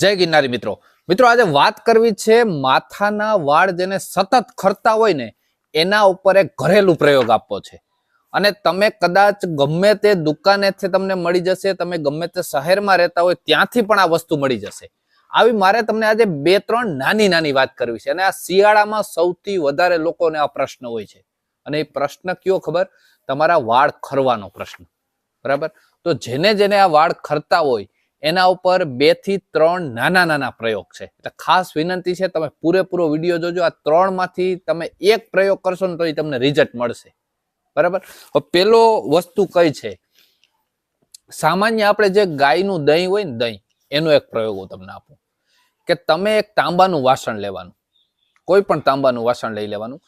જય ગિરનારી મિત્રો. મિત્રો, આજે વાત કરવી છે માથાના વાળ જેને સતત ખરતા હોય ને, એના ઉપર એક ઘરેલું પ્રયોગ આપવો છે. અને તમે કદાચ ગમે તે દુકાનેથી તમને મળી જશે, તમે ગમે તે શહેરમાં રહેતા હોય, ત્યાંથી પણ આ વસ્તુ મળી જશે. આવી મારે તમને આજે બે, ત્રણ નાની નાની વાત કરવી છે અને આ શિયાળામાં સૌથી વધારે લોકોને આ પ્રશ્ન હોય છે. અને એ પ્રશ્ન કયો ખબર? તમારા વાળ ખરવાનો પ્રશ્ન. બરાબર? તો જેને જેને આ વાળ ખરતા હોય એના ઉપર બેથી ત્રણ નાના નાના પ્રયોગ છે. એટલે ખાસ વિનંતી છે, તમે પૂરેપૂરો વીડિયો જોજો. આ ત્રણમાંથી તમે એક પ્રયોગ કરશો ને તો એ તમને રિઝલ્ટ મળશે. બરાબર? પેલો વસ્તુ કઈ છે? સામાન્ય આપણે જે ગાયનું દહીં હોય ને દહીં, એનો એક પ્રયોગ હું તમને આપું. કે તમે એક તાંબાનું વાસણ લેવાનું. કોઈ પણ તાંબાનું વાસણ લઈ લેવાનું.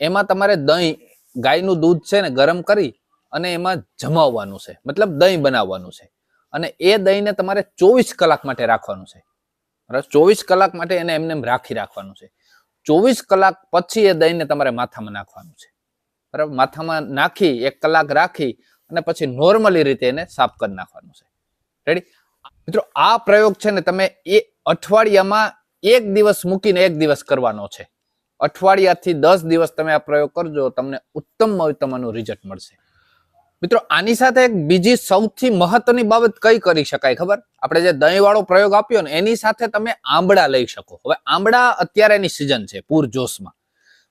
એમાં તમારે દહીં, ગાયનું દૂધ છે ને ગરમ કરી અને એમાં જમાવવાનું છે. મતલબ દહીં બનાવવાનું છે. અને એ દહીંને તમારે ચોવીસ કલાક માટે રાખવાનું છે. બરાબર? ચોવીસ કલાક માટે એને એમને રાખી રાખવાનું છે. ચોવીસ કલાક પછી એ દહીંને તમારે માથામાં નાખવાનું છે. બરાબર? માથામાં નાખી, એક કલાક રાખી અને પછી નોર્મલી રીતે એને સાફ કરી નાખવાનું છે. રેડી મિત્રો, આ પ્રયોગ છે ને તમે એ અઠવાડિયામાં એક દિવસ મૂકીને એક દિવસ કરવાનો છે. અઠવાડિયાથી દસ દિવસ તમે આ પ્રયોગ કરજો, તમને ઉત્તમ ઉત્તમનું રિઝલ્ટ મળશે. મિત્રો, આની સાથે એક બીજી સૌથી મહત્વની બાબત કઈ કરી શકાય ખબર? આપણે જે દહીં વાળો પ્રયોગ આપ્યો ને, એની સાથે તમે આંબળા લઈ શકો. હવે આંબળા અત્યારે એની સિઝન છે, પૂર જોશમાં.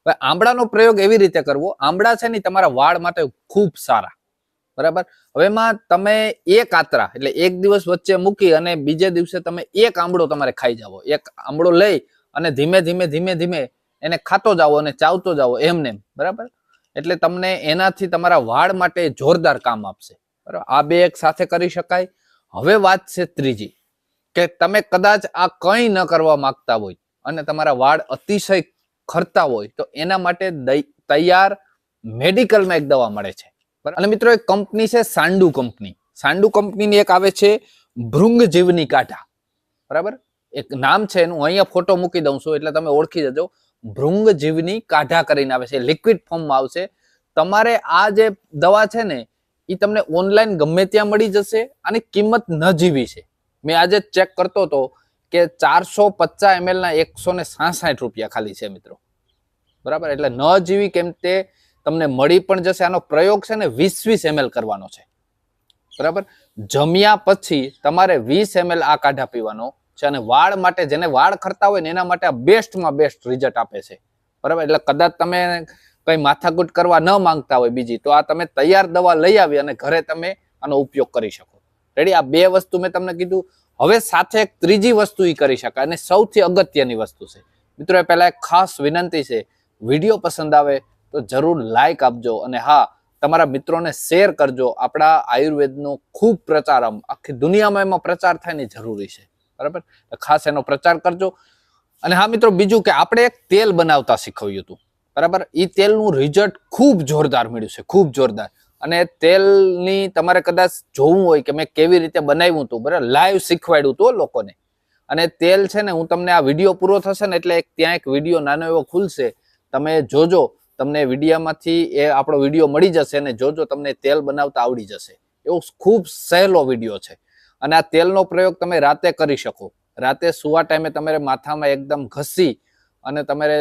હવે આંબળાનો પ્રયોગ એવી રીતે કરવો, આંબળા છે ને, તમારા વાળ માટે ખૂબ સારા. બરાબર? હવે એમાં તમે એક આતરા, એટલે એક દિવસ વચ્ચે મૂકી અને બીજે દિવસે તમે એક આંબળો તમારે ખાઈ જાવો. એક આંબળો લઈ અને ધીમે ધીમે ધીમે ધીમે એને ખાતો જાઓ અને ચાવતો જાવો એમને એમ બરાબર? એટલે તમને એનાથી તમારા વાળ માટે જોરદાર કામ આપશે. બરાબર? આ બે એક સાથે કરી શકાય. હવે વાત છે ત્રીજી, કે તમે કદાચ આ કંઈ ન કરવા માંગતા હોય અને તમારા વાળ અતિશય ખરતા હોય, તો એના માટે તૈયાર મેડિકલમાં એક દવા મળે છે. અને મિત્રો, એક કંપની છે સાંડુ કંપની. સાંડુ કંપનીની એક આવે છે ભૃંગ જીવની કાઢા બરાબર? એક નામ છે એનું. અહીંયા ફોટો મૂકી દઉં છું, એટલે તમે ઓળખી જજો. ભૃંગ જીવની કાઢા કરીને આવે છે લિક્વિડ ફોર્મમાં આવશે. તમારે આ જે દવા છે ને એ તમને ઓનલાઈન ગમે ત્યાં મળી જશે અને કિંમત ન જીવી છે. મેં આજે ચેક કરતો હતો કે ચારસો પચાસ એમએલના એકસો ને સાસઠ રૂપિયા ખાલી છે મિત્રો. બરાબર? એટલે ન જીવી કેમ તે તમને મળી પણ જશે. આનો પ્રયોગ છે ને વીસ વીસ એમએલ કરવાનો છે. બરાબર? જમ્યા પછી તમારે વીસ એમએલ આ કાઢા પીવાનો. છે અને વાળ માટે જેને વાળ ખરતા હોય ને એના માટે આ બેસ્ટમાં બેસ્ટ રિઝલ્ટ આપે છે. બરાબર? એટલે કદાચ તમે કંઈ માથાકૂટ કરવા ન માંગતા હોય બીજી, તો આ તમે તૈયાર દવા લઈ આવી અને ઘરે તમે આનો ઉપયોગ કરી શકો. રેડી આ બે વસ્તુ મેં તમને કીધું. હવે સાથે એક ત્રીજી વસ્તુ એ કરી શકાય અને સૌથી અગત્યની વસ્તુ છે. મિત્રો, એ પહેલાં એક ખાસ વિનંતી છે. વીડિયો પસંદ આવે તો જરૂર લાઇક આપજો અને હા, તમારા મિત્રોને શેર કરજો. આપણા આયુર્વેદનો ખૂબ પ્રચાર આમ આખી દુનિયામાં એમાં પ્રચાર થાય ને જરૂરી છે. બરાબર? ખાસ એનો પ્રચાર કરજો. અને હા મિત્રો, બીજું કે આપણે એક તેલ બનાવતા શીખવ્યું હતું. બરાબર? એ તેલનું રિઝલ્ટ ખૂબ જોરદાર મળ્યું છે, ખૂબ જોરદાર. અને તેલની તમારે કદાચ જોવું હોય કે મેં કેવી રીતે બનાવ્યું હતું, બરાબર? લાઈવ શીખવાડ્યું હતું લોકોને. અને તેલ છે ને, હું તમને આ વીડિયો પૂરો થશે ને, એટલે ત્યાં એક વીડિયો નાનો એવો ખુલશે. તમે જોજો, તમને વિડીયામાંથી એ આપણો વીડિયો મળી જશે અને જોજો તમને તેલ બનાવતા આવડી જશે. એવો ખૂબ સહેલો વીડિયો છે. અને આ તેલનો પ્રયોગ તમે રાતે કરી શકો. રાતે સુવા ટાઈમે તમારે માથામાં એકદમ ઘસી અને તમારે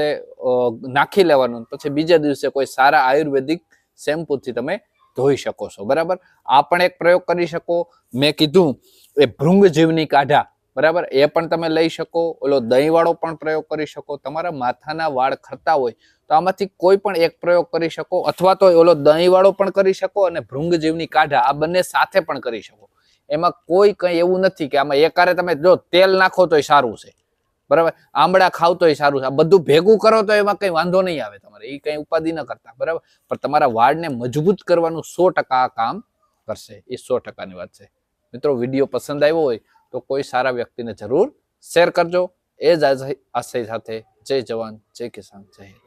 નાખી લેવાનું. પછી બીજા દિવસે કોઈ સારા આયુર્વેદિક શેમ્પૂથી તમે ધોઈ શકો છો. બરાબર? આ પણ એક પ્રયોગ કરી શકો. મેં કીધું, એ ભૃંગ જીવની કાઢા. બરાબર? એ પણ તમે લઈ શકો. ઓલો દહીંવાળો પણ પ્રયોગ કરી શકો. તમારા માથાના વાળ ખરતા હોય તો આમાંથી કોઈ પણ એક પ્રયોગ કરી શકો. અથવા તો ઓલો દહીંવાળો પણ કરી શકો અને ભૃંગ જીવની કાઢા. આ બંને સાથે પણ કરી શકો. એમાં કોઈ કંઈ એવું નથી કે આમાં એકારે તમે જો તેલ નાખો તોય સારું છે. બરાબર? આંબળા ખાવ તોય સારું છે. આ બધું ભેગું કરો તો એમાં કંઈ વાંધો નહીં આવે તમારે. એ કંઈ ઉપાધિ ન કરતા. બરાબર? પણ તમારા વાળને મજબૂત કરવાનું સો ટકા કામ કરશે. એ સો ટકાની વાત છે. મિત્રો, વીડિયો પસંદ આવ્યો હોય તો કોઈ સારા વ્યક્તિને જરૂર શેર કરજો. એ જ આશય સાથે જય જવાન, જય કિસાન, જય